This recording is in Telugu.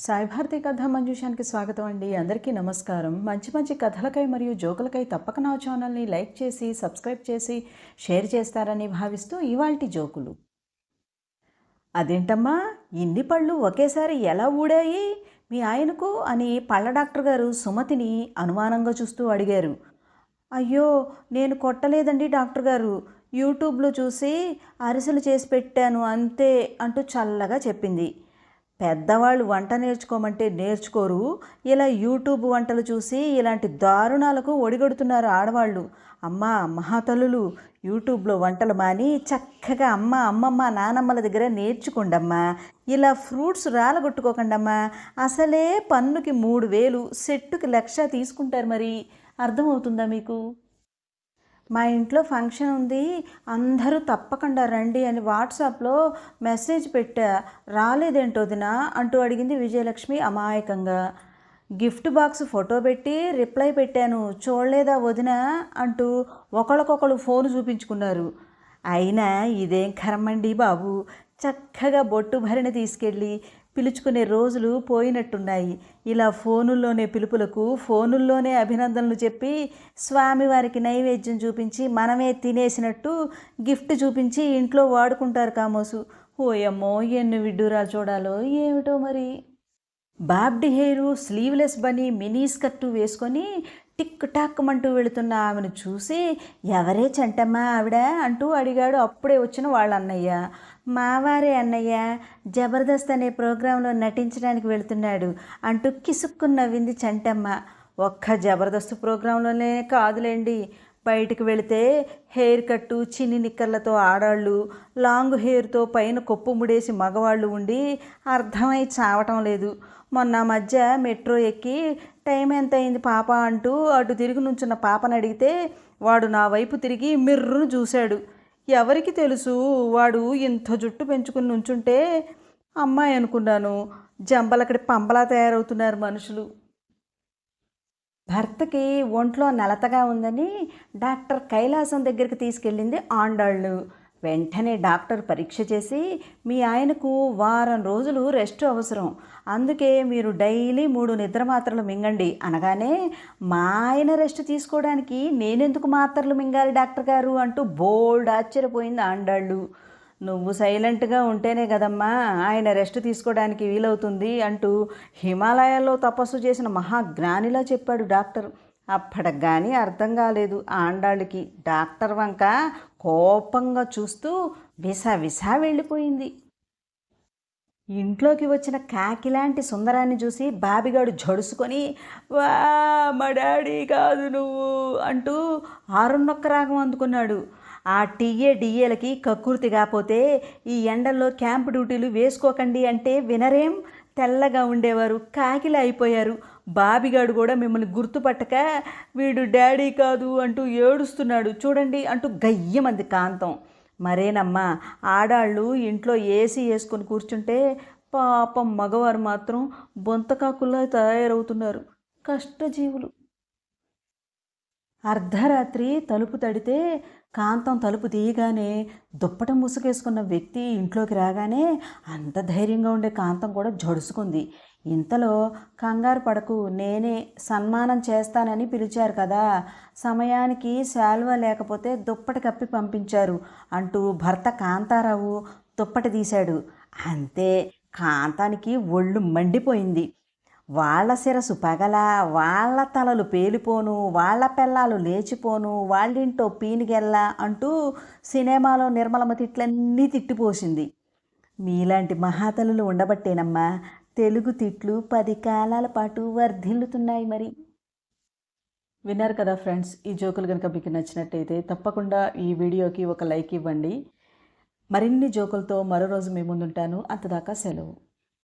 సాయి భారతి కథ మంజుషానికి స్వాగతం అండి. అందరికీ నమస్కారం. మంచి మంచి కథలకై మరియు జోకులకై తప్పక నా ఛానల్ని లైక్ చేసి సబ్స్క్రైబ్ చేసి షేర్ చేస్తారని భావిస్తూ ఇవాల్టి జోకులు. అదేంటమ్మా? ఇన్ని పళ్ళు ఒకేసారి ఎలా ఊడాయి? మీ ఆయనకు అని పళ్ళ డాక్టర్ గారు సుమతిని అనుమానంగా చూస్తూ అడిగారు. అయ్యో నేను కొట్టలేదండి డాక్టర్ గారు. యూట్యూబ్లో చూసి అరిసెలు చేసి పెట్టాను అంతే అంటూ చల్లగా చెప్పింది. పెద్దవాళ్ళు వంట నేర్చుకోమంటే నేర్చుకోరు. ఇలా యూట్యూబ్ వంటలు చూసి ఇలాంటి దారుణాలకు ఒడిగడుతున్నారు ఆడవాళ్ళు. అమ్మ మహాతలులు యూట్యూబ్లో వంటలు మాని చక్కగా అమ్మ అమ్మమ్మ నానమ్మల దగ్గర నేర్చుకోండమ్మా. ఇలా ఫ్రూట్స్ రాలగొట్టుకోకండమ్మా. అసలే పన్నుకి మూడు వేలు సెట్టుకి లక్ష తీసుకుంటారు మరి. అర్థమవుతుందా మీకు? మా ఇంట్లో ఫంక్షన్ ఉంది అందరూ తప్పకుండా రండి అని వాట్సాప్లో మెసేజ్ పెట్టా. రాలేదేంటో వదినా? అంటూ అడిగింది విజయలక్ష్మి అమాయకంగా. గిఫ్ట్ బాక్స్ ఫోటో పెట్టి రిప్లై పెట్టాను. చూడలేదా వదిన? అంటూ ఒకళ్ళకొకళ్ళు ఫోన్ చూపించుకున్నారు. అయినా ఇదేం కర్మండి బాబు? చక్కగా బొట్టు భరిని తీసుకెళ్ళి పిలుచుకునే రోజులు పోయినట్టున్నాయి. ఇలా ఫోనుల్లోనే పిలుపులకు ఫోనుల్లోనే అభినందనలు చెప్పి స్వామివారికి నైవేద్యం చూపించి మనమే తినేసినట్టు గిఫ్ట్ చూపించి ఇంట్లో వాడుకుంటారు కామోసు. ఓయమ్మో ఎన్ని విడ్డూరాలు చూడాలో ఏమిటో మరి? బాబ్డి హెయిరు స్లీవ్లెస్ బనీ మినీ స్కర్టు వేసుకొని టిక్ టాక్ అంటూ వెళుతున్న ఆమెను చూసి ఎవరే చంటమ్మా ఆవిడ? అంటూ అడిగాడు అప్పుడే వచ్చిన వాళ్ళ అన్నయ్య మావారే అన్నయ్య జబర్దస్త్ అనే ప్రోగ్రాంలో నటించడానికి వెళుతున్నాడు అంటూ కిసుక్కున్న నవ్వింది చంటమ్మ. ఒక్క జబర్దస్త్ ప్రోగ్రాంలోనే కాదులేండి. బయటికి వెళితే హెయిర్ కట్టు చిన్ని నిక్కర్లతో ఆడాళ్ళు లాంగ్ హెయిర్తో పైన కొప్పు ముడేసి మగవాళ్ళు ఉండి అర్థమై చావటం లేదు. మొన్న మధ్య మెట్రో ఎక్కి టైం ఎంత అయింది పాప అంటూ అటు తిరిగి నుంచున్న పాపను అడిగితే వాడు నా వైపు తిరిగి మిర్రును చూశాడు. ఎవరికి తెలుసు వాడు ఇంత జుట్టు పెంచుకుని నుంచుంటే అమ్మాయి అనుకున్నాను. జంబలక్కడి పంపలా తయారవుతున్నారు మనుషులు. భర్తకి ఒంట్లో నలతగా ఉందని డాక్టర్ కైలాసం దగ్గరికి తీసుకెళ్ళింది ఆండాళ్ళు. వెంటనే డాక్టర్ పరీక్ష చేసి మీ ఆయనకు వారం రోజులు రెస్ట్ అవసరం. అందుకే మీరు డైలీ మూడు నిద్ర మాత్రలు మింగండి. అనగానే మా ఆయన రెస్ట్ తీసుకోవడానికి నేనెందుకు మాత్రలు మింగాలి డాక్టర్ గారు అంటూ బోల్డ్ ఆశ్చర్యపోయింది ఆండాళ్ళు. నువ్వు సైలెంట్గా ఉంటేనే కదమ్మా ఆయన రెస్ట్ తీసుకోవడానికి వీలవుతుంది అంటూ హిమాలయాల్లో తపస్సు చేసిన మహాజ్ఞానిలా చెప్పాడు డాక్టర్. అప్పటికి కానీ అర్థం కాలేదు. ఆండాళ్ళకి డాక్టర్ వంక కోపంగా చూస్తూ విసా విసా వెళ్ళిపోయింది. ఇంట్లోకి వచ్చిన కాకిలాంటి సుందరాన్ని చూసి బాబిగాడు జడుసుకొని వా మా డాడీ కాదు నువ్వు అంటూ ఆరున్నొక్క రాగం అందుకున్నాడు. ఆ టీఏ డిఏలకి కక్కుర్తి కాకపోతే ఈ ఎండల్లో క్యాంప్ డ్యూటీలు వేసుకోకండి అంటే వినరేం? తెల్లగా ఉండేవారు కాకిలా అయిపోయారు. బాబిగాడు కూడా మిమ్మల్ని గుర్తుపట్టక వీడు డాడీ కాదు అంటూ ఏడుస్తున్నాడు. చూడండి అంటూ గయ్యమంది కాంతం. మరేనమ్మా ఆడాళ్ళు ఇంట్లో ఏసీ వేసుకొని కూర్చుంటే పాపం మగవారు మాత్రం బొంతకాకుల్లా తయారవుతున్నారు. కష్టజీవులు. అర్ధరాత్రి తలుపు తడితే కాంతం తలుపు తీయగానే దుప్పట ముసుగేసుకున్న వ్యక్తి ఇంట్లోకి రాగానే అంత ధైర్యంగా ఉండే కాంతం కూడా జడుసుకుంది. ఇంతలో కంగారు పడకు నేనే సన్మానం చేస్తానని పిలిచారు కదా. సమయానికి శాల్వ లేకపోతే దుప్పటి కప్పి పంపించారు అంటూ భర్త కాంతారావు దుప్పటి తీశాడు. అంతే కాంతానికి ఒళ్ళు మండిపోయింది. వాళ్ళ శిరసు పగల వాళ్ళ తలలు పేలిపోను వాళ్ళ పెళ్ళాలు లేచిపోను వాళ్ళింటో పీనిగెల్ల అంటూ సినిమాలో నిర్మలమ్మ తిట్లన్నీ తిట్టిపోసింది. మీలాంటి మహాతలులు ఉండబట్టేనమ్మా తెలుగు తిట్లు పది కాలాల పాటు వర్ధిల్లుతున్నాయి మరి. విన్నారు కదా ఫ్రెండ్స్ ఈ జోకులు కనుక మీకు నచ్చినట్టయితే తప్పకుండా ఈ వీడియోకి ఒక లైక్ ఇవ్వండి. మరిన్ని జోకులతో మరో రోజు మీ ముందుంటాను. అంతదాకా సెలవు.